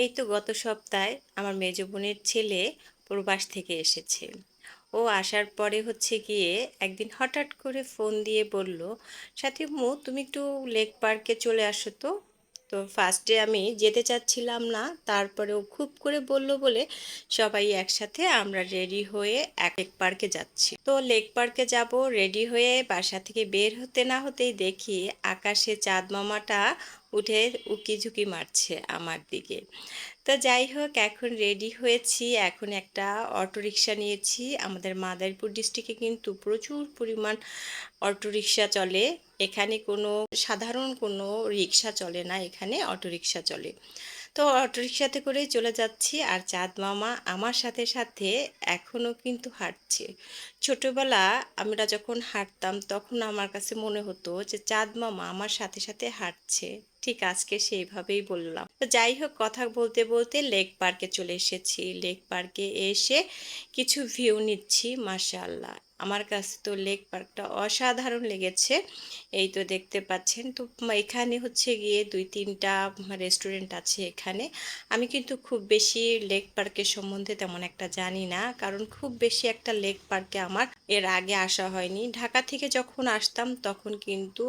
এই তো গত সপ্তাহে আমার মেজ বোনের ছেলে প্রবাস থেকে এসেছে। ও আসার পরে হচ্ছে গিয়ে একদিন হঠাৎ করে ফোন দিয়ে বলল, সাথী মু, তুমি একটু লেক পার্কে চলে আসো তো। তো ফার্স্টে আমি যেতে চাচ্ছিলাম না, তারপরে ও খুব করে বলল বলে সবাই একসাথে আমরা রেডি হয়ে এক এক পার্কে যাচ্ছি। তো লেক পার্কে যাব, রেডি হয়ে বাসা থেকে বের হতে না হতেই দেখি আকাশে চাঁদ মামাটা উঠে উকি ঝুঁকি মারছে আমার দিকে। তো যাই হোক, এখন রেডি হয়েছি। এখন একটা অটোরিকশা নিয়েছি। আমাদের মাদারীপুর ডিস্ট্রিক্টে কিন্তু প্রচুর পরিমাণ অটোরিকশা চলে। এখানে কোনো সাধারণ কোনো রিক্সা চলে না, এখানে অটোরিকশা চলে। তো অটোরিকশাতে করেই চলে যাচ্ছি আর চাঁদ মামা আমার সাথে সাথে এখনও কিন্তু হাঁটছে। ছোটোবেলা আমরা যখন হাঁটতাম তখন আমার কাছে মনে হতো যে চাঁদ মামা আমার সাথে সাথে হাঁটছে। ঠিক আজকে সেইভাবেই বললাম। তো যাই হোক, কথা বলতে বলতে লেক পার্কে চলে এসেছি। লেক পার্কে এসে কিছু ভিউ নিচ্ছি মাশাল্লাহ আমার কাছে তো লেক পার্কটা অসাধারণ লেগেছে। এই তো দেখতে পাচ্ছেন। তো এখানে হচ্ছে গিয়ে দুই তিনটা রেস্টুরেন্ট আছে এখানে। আমি কিন্তু খুব বেশি লেক পার্কের সম্বন্ধে তেমন একটা জানি না, কারণ খুব বেশি একটা লেক পার্কে আমার এর আগে আসা হয়নি। ঢাকা থেকে যখন আসতাম তখন কিন্তু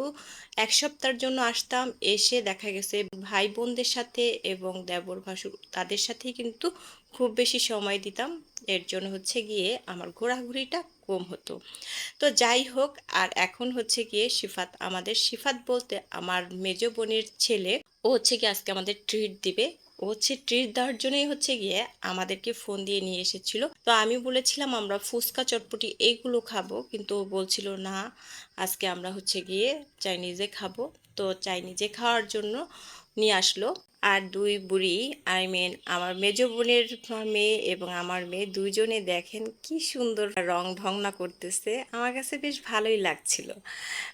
এক সপ্তাহের জন্য আসতাম, এসে দেখা গেছে ভাই বোনদের সাথে এবং দেবর ভাসুর তাদের সাথেই কিন্তু খুব বেশি সময় দিতাম। এর জন্য হচ্ছে গিয়ে আমার ঘোরাঘুরিটা কম হতো। তো যাই হোক, আর এখন হচ্ছে গিয়ে সিফাত আমাদের সিফাত বলতে আমার মেজ বোনের ছেলে, ও হচ্ছে গিয়ে আজকে আমাদের ট্রিট দিবে। ও হচ্ছে ট্রিট দেওয়ার জন্যই হচ্ছে গিয়ে আমাদেরকে ফোন দিয়ে নিয়ে এসেছিল। তো আমি বলেছিলাম, আমরা ফুচকা, চটপটি এইগুলো খাব। কিন্তু ও বলছিল, না, আজকে আমরা হচ্ছে গিয়ে চাইনিজে খাব। তো চাইনিজে খাওয়ার জন্য নিয়ে আসলো। আর দুই বুড়ি আই মিন আমার মেজ বোনের মেয়ে এবং আমার মেয়ে দুইজনে দেখেন কি সুন্দর রং ঢংনা করতেছে। আমার কাছে বেশ ভালোই লাগছিল।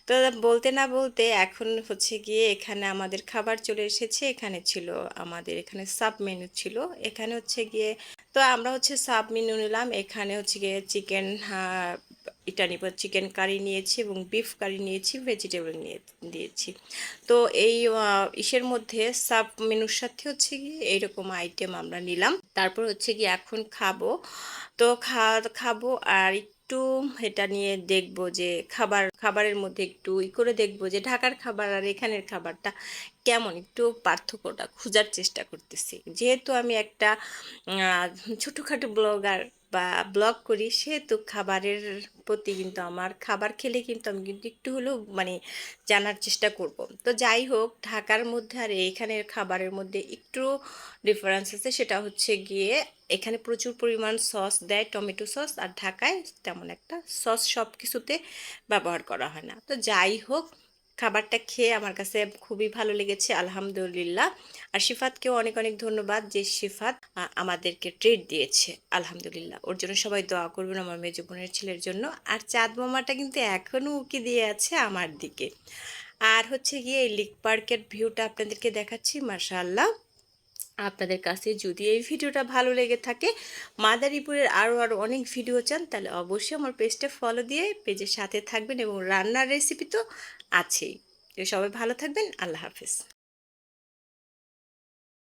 তো বলতে না বলতে এখন হচ্ছে গিয়ে এখানে আমাদের খাবার চলে এসেছে। এখানে ছিল আমাদের এখানে সাব মেনু ছিল। এখানে হচ্ছে গিয়ে, তো আমরা হচ্ছে সাব মেনু নিলাম। এখানে হচ্ছে গিয়ে চিকেন এটা নিব চিকেন কারি নিয়েছি এবং বিফ কারি নিয়েছি ভেজিটেবল নিয়ে, দিয়েছি। তো এই ইসের মধ্যে সাব মেনুর সাথে হচ্ছে গিয়ে এইরকম আইটেম আমরা নিলাম। তারপর হচ্ছে গিয়ে এখন খাব। তো খা, খাব আর একটু এটা নিয়ে দেখব যে খাবার, খাবারের মধ্যে একটু ই করে দেখব যে ঢাকার খাবার আর এখানের খাবারটা কেমন। একটু পার্থক্যটা খোঁজার চেষ্টা করতেছি। যেহেতু আমি একটা ছোটোখাটো ব্লগার বা ব্লগ করি, সেহেতু খাবারের প্রতি কিন্তু আমার, খাবার খেলে কিন্তু আমি কিন্তু একটু হলেও মানে জানার চেষ্টা করব। তো যাই হোক, ঢাকার মধ্যে আর এইখানের খাবারের মধ্যে একটু ডিফারেন্স আছে, সেটা হচ্ছে গিয়ে এখানে প্রচুর পরিমাণ সস দেয়, টমেটো সস, আর ঢাকায় তেমন একটা সস সব কিছুতে ব্যবহার করা হয় না। তো যাই হোক খাবারটা খেয়ে আমার কাছে খুবই ভালো লেগেছে, আলহামদুলিল্লাহ। আর শিফাতকেও অনেক অনেক ধন্যবাদ যে শিফাত আমাদেরকে ট্রিট দিয়েছে, আলহামদুলিল্লাহ। ওর জন্য সবাই দোয়া করবেন আমার মেজ বোনের ছেলের জন্য। আর চাঁদ মামাটা কিন্তু এখনও উকি দিয়ে আছে আমার দিকে। আর হচ্ছে গিয়ে এই লিক পার্কের ভিউটা আপনাদেরকে দেখাচ্ছি মার্শাল্লাহ আপনাদের কাছে যদি এই ভিডিওটা ভালো লেগে থাকে, মাদারীপুরের আরও আরও অনেক ভিডিও চান, তাহলে অবশ্যই আমার পেজটা ফলো দিয়ে পেজের সাথে থাকবেন এবং রান্নার রেসিপি তো আছেই। সবাই ভালো থাকবেন, আল্লাহ হাফিজ।